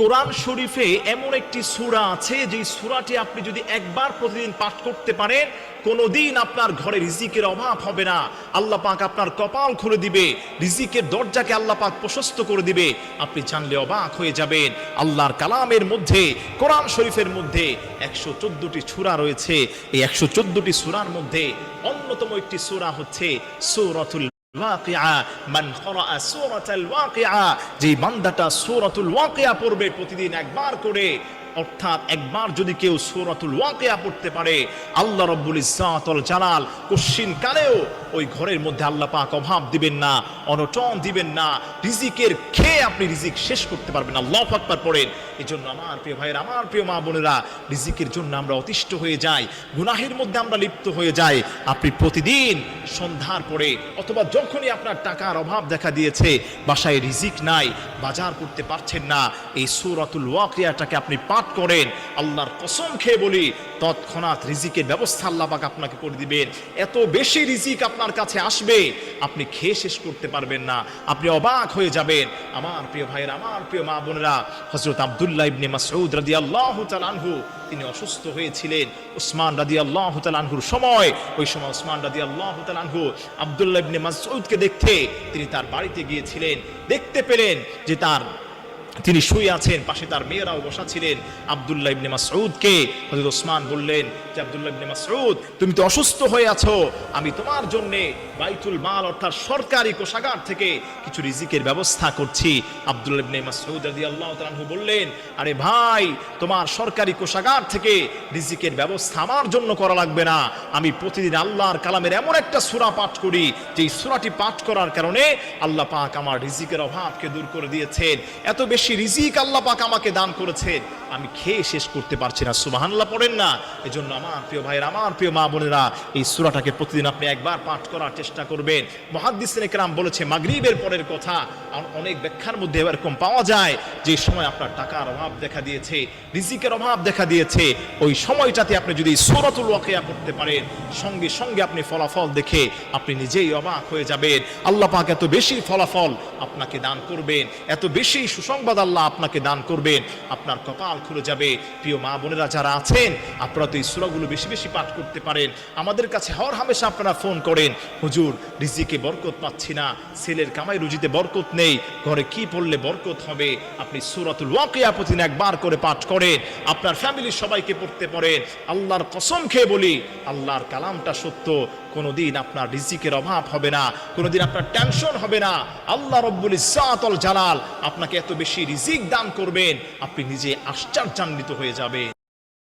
কোরআন শরীফে এমন একটি সূরা আছে যে সূরাটি আপনি যদি একবার প্রতিদিন পাঠ করতে পারেন, কোনোদিন আপনার ঘরে রিজিকের অভাব হবে না। আল্লাহ পাক আপনার কপাল খুলে দিবে, রিজিকের দরজাকে আল্লাহ পাক প্রশস্ত করে দিবে, আপনি জানলে অবাক হয়ে যাবেন। আল্লাহর কালামের মধ্যে, কোরআন শরীফের মধ্যে একশো চোদ্দটি সূরা রয়েছে। এই একশো চোদ্দটি সূরার মধ্যে অন্যতম একটি সূরা হচ্ছে সূরাতুল যে বান্দাটা সুরতুল ওয়াকিয়া পড়বে প্রতিদিন একবার করে। অর্থাৎ একবার যদি কেউ সূরাতুল ওয়াকিআ পড়তে পারে, আল্লাহ রাব্বুল ইজ্জাতুল জালাল কশিন কালেও ওই ঘরের মধ্যে আল্লাহ পাক অভাব দিবেন না, অনটন দিবেন না, রিজিকের খেয়ে আপনি রিজিক শেষ করতে পারবেন আল্লাহু আকবার পড়েন। এই জন্য আমার প্রিয় ভাইয়ের, আমার প্রিয় মা বোনেরা, রিজিকের জন্য আমরা অতিষ্ঠ হয়ে যাই, গুনাহের মধ্যে আমরা লিপ্ত হয়ে যাই। আপনি প্রতিদিন সন্ধ্যার পরে অথবা যখনই আপনার টাকার অভাব দেখা দিয়েছে, বাসায় রিজিক নাই, বাজার করতে পারছেন না, এই সূরাতুল ওয়াকিয়াটাকে আপনি পাঠ করেন, আল্লাহর কসম খেয়ে বলি, তৎক্ষণাৎ রিজিকের ব্যবস্থা আল্লাহবাক আপনাকে করে দিবেন। এত বেশি রিজিক আপনার কাছে আসবে, আপনি খেয়ে শেষ করতে পারবেন না, আপনি অবাক হয়ে যাবেন। আমার প্রিয় ভাইয়ের, আমার প্রিয় মা বোনেরা, হযরত আব্দুল্লাহ ইবনে মাসউদ রাদিয়াল্লাহু তাআলা আনহু, তিনি অসুস্থ হয়েছিলেন। উসমান রাদিয়াল্লাহু তাআলা আনহুর সময়, ওই সময় উসমান রাদিয়াল্লাহু তাআলা আনহু আব্দুল্লাহ ইবনে মাসউদকে দেখতে, তিনি তার বাড়িতে গিয়েছিলেন। দেখতে পেলেন যে তার তিনি শুয়ে আছেন, পাশে তার মেয়েরাও বসা ছিলেন। আব্দুল্লাহ ইবনে মাসউদকে হযরত ওসমান বললেন, যে আব্দুল্লাহ ইবনে মাসউদ, তুমি তো অসুস্থ হয়ে আছো। আমি তোমার জন্য বাইতুল মাল অর্থাৎ সরকারি কোষাগার থেকে কিছু রিজিকের ব্যবস্থা করছি। আব্দুল্লাহ ইবনে মাসউদ রাদিয়াল্লাহু তাআলা বললেন, আরে ভাই, তোমার সরকারি কোষাগার থেকে রিজিকের ব্যবস্থা আমার জন্য করা লাগবে না। আমি প্রতিদিন আল্লাহর কালামের এমন একটা সূরা পাঠ করি যে সূরাটি পাঠ করার কারণে আল্লাহ পাক আমার রিজিকের অভাবকে দূর করে দিয়েছেন। এত বেশি রিজিক আল্লাহ পাক আমাকে দান করেছেন আমি খেয়ে শেষ করতে পারছি না, সুবহানাল্লাহ পড়েন না। এজন্য আমার প্রিয় ভাইয়ের, আমার প্রিয় মা বোনেরা, এই সূরাটাকে প্রতিদিন আপনি একবার পাঠ করার চেষ্টা করবেন। মুহাদ্দিসিন একরাম বলেছে, মাগরিবের পরের কথা অনেক ব্যাখ্যার মধ্যে এরকম পাওয়া যায়, যে সময় আপনার টাকার অভাব দেখা দিয়েছে, রিজিকের অভাব দেখা দিয়েছে, ওই সময়টাতে আপনি যদি সূরাতুল ওয়াকিয়া করতে পারেন, সঙ্গে সঙ্গে আপনি ফলাফল দেখে আপনি নিজেই অবাক হয়ে যাবেন। আল্লাহ পাক এত বেশি ফলাফল আপনাকে দান করবেন, এত বেশি সুসংবাদ আল্লাহ আপনাকে দান করবেন। আপনার কপাল খুলে যাবে। প্রিয় মা বোনেরা যারা আছেন, আপনারা তো এই সূরাগুলো বেশি বেশি পাঠ করতে পারেন। আমাদের কাছে হর হামেশা আপনারা ফোন করেন, হুজুর, রিজিকে বরকত পাচ্ছি না, ছেলের কামাই রুজিতে বরকত নেই, ঘরে কি পড়লে বরকত হবে? আপনি সূরাতুল ওয়াকিয়া প্রতিদিন একবার করে পাঠ করেন, আপনার ফ্যামিলির সবাইকে পড়তে পারেন আল্লাহর কসম খেয়ে বলি, আল্লাহর কালামটা সত্য, কোনোদিন আপনার রিজিকের অভাব হবে না, কোনোদিন আপনার টেনশন হবে না। আল্লাহ রব্বুল ইজ্জাতুল জালাল আপনাকে এত বেশি রিজিক দান করবেন আপনি নিজে আশ্চর্যান্বিত হয়ে যাবে